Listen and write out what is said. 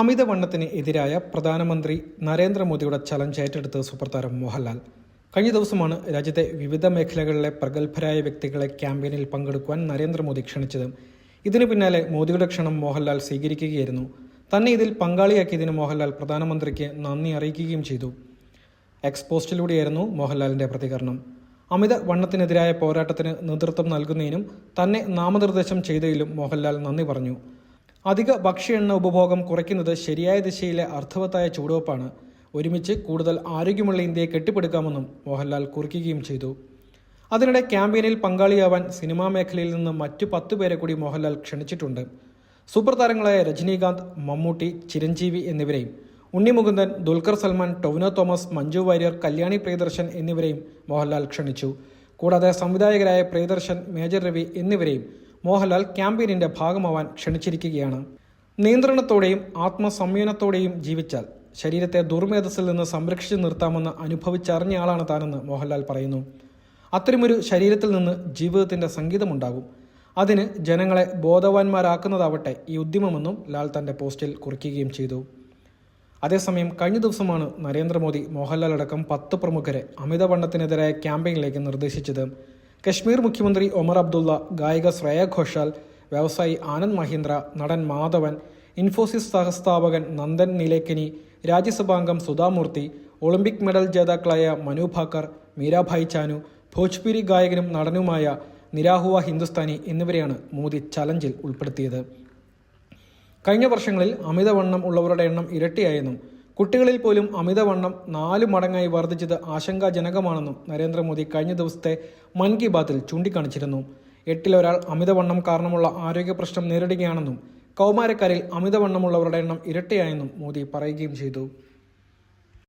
അമിതവണ്ണത്തിന് എതിരായ പ്രധാനമന്ത്രി നരേന്ദ്രമോദിയുടെ ചലഞ്ച് ഏറ്റെടുത്ത് സൂപ്രതാരം മോഹൻലാൽ. കഴിഞ്ഞ ദിവസമാണ് രാജ്യത്തെ വിവിധ മേഖലകളിലെ പ്രഗത്ഭരായ വ്യക്തികളെ ക്യാമ്പയിനിൽ പങ്കെടുക്കുവാൻ നരേന്ദ്രമോദി ക്ഷണിച്ചത്. ഇതിനു പിന്നാലെ മോദിയുടെ ക്ഷണം മോഹൻലാൽ സ്വീകരിക്കുകയായിരുന്നു. തന്നെ ഇതിൽ പങ്കാളിയാക്കിയതിന് മോഹൻലാൽ പ്രധാനമന്ത്രിക്ക് നന്ദി അറിയിക്കുകയും ചെയ്തു. എക്സ് പോസ്റ്റിലൂടെയായിരുന്നു മോഹൻലാലിന്റെ പ്രതികരണം. അമിത വണ്ണത്തിനെതിരായ പോരാട്ടത്തിന് നേതൃത്വം നൽകുന്നതിനും തന്നെ നാമനിർദ്ദേശം ചെയ്തതിലും മോഹൻലാൽ നന്ദി പറഞ്ഞു. അധിക ഭക്ഷ്യ എണ്ണ ഉപഭോഗം കുറയ്ക്കുന്നത് ശരിയായ ദിശയിലെ അർത്ഥവത്തായ ചുവടുവെപ്പാണ്. ഒരുമിച്ച് കൂടുതൽ ആരോഗ്യമുള്ള ഇന്ത്യയെ കെട്ടിപ്പടുക്കാമെന്നും മോഹൻലാൽ കുറിക്കുകയും ചെയ്തു. അതിനിടെ ക്യാമ്പയിനിൽ പങ്കാളിയാവാൻ സിനിമാ മേഖലയിൽ നിന്ന് മറ്റു പത്തു പേരെ കൂടി മോഹൻലാൽ ക്ഷണിച്ചിട്ടുണ്ട്. സൂപ്പർ താരങ്ങളായ രജനീകാന്ത് മമ്മൂട്ടി ചിരഞ്ജീവി എന്നിവരെയും ഉണ്ണിമുകുന്ദൻ ദുൽഖർ സൽമാൻ ടൊവിനോ തോമസ് മഞ്ജു വാര്യർ കല്യാണി പ്രിയദർശൻ എന്നിവരെയും മോഹൻലാൽ ക്ഷണിച്ചു. കൂടാതെ സംവിധായകരായ പ്രിയദർശൻ മേജർ രവി എന്നിവരെയും മോഹൻലാൽ ക്യാമ്പയിനിന്റെ ഭാഗമാവാൻ ക്ഷണിച്ചിരിക്കുകയാണ്. നിയന്ത്രണത്തോടെയും ആത്മസംയമനത്തോടെയും ജീവിച്ചാൽ ശരീരത്തെ ദുർമേധസ്സിൽ നിന്ന് സംരക്ഷിച്ചു നിർത്താമെന്ന് അനുഭവിച്ചറിഞ്ഞ ആളാണ് താനെന്ന് മോഹൻലാൽ പറയുന്നു. അത്തരമൊരു ശരീരത്തിൽ നിന്ന് ജീവിതത്തിന്റെ സംഗീതമുണ്ടാകും. അതിന് ജനങ്ങളെ ബോധവാന്മാരാക്കുന്നതാവട്ടെ ഈ ഉദ്യമമെന്നും ലാൽ തന്റെ പോസ്റ്റിൽ കുറിക്കുകയും ചെയ്തു. അതേസമയം കഴിഞ്ഞ ദിവസമാണ് നരേന്ദ്രമോദി മോഹൻലാൽ അടക്കം പത്ത് പ്രമുഖരെ അമിതവണ്ണത്തിനെതിരായ ക്യാമ്പയിനിലേക്ക് നിർദ്ദേശിച്ചത്. കശ്മീർ മുഖ്യമന്ത്രി ഒമർ അബ്ദുള്ള ഗായിക ശ്രേയ ഘോഷാൽ വ്യവസായി ആനന്ദ് മഹീന്ദ്ര നടൻ മാധവൻ ഇൻഫോസിസ് സഹസ്ഥാപകൻ നന്ദൻ നിലേക്കനി രാജ്യസഭാംഗം സുധാമൂർത്തി ഒളിമ്പിക് മെഡൽ ജേതാക്കളായ മനു ഭാക്കർ മീരാഭായ് ചാനു ഭോജ്പുരി ഗായകനും നടനുമായ നിരാഹുവ ഹിന്ദുസ്ഥാനി എന്നിവരെയാണ് മോദി ചലഞ്ചിൽ ഉൾപ്പെടുത്തിയത്. കഴിഞ്ഞ വർഷങ്ങളിൽ അമിതവണ്ണം ഉള്ളവരുടെ എണ്ണം ഇരട്ടിയായെന്നും കുട്ടികളിൽ പോലും അമിതവണ്ണം നാല് മടങ്ങായി വർദ്ധിച്ചത് ആശങ്കാജനകമാണെന്നും നരേന്ദ്രമോദി കഴിഞ്ഞ ദിവസത്തെ മൻ കി ബാത്തിൽ ചൂണ്ടിക്കാണിച്ചിരുന്നു. എട്ടിലൊരാൾ അമിതവണ്ണം കാരണമുള്ള ആരോഗ്യ പ്രശ്നം നേരിടുകയാണെന്നും കൗമാരക്കാരിൽ അമിതവണ്ണമുള്ളവരുടെ എണ്ണം ഇരട്ടിയായെന്നും മോദി പറയുകയും ചെയ്തു.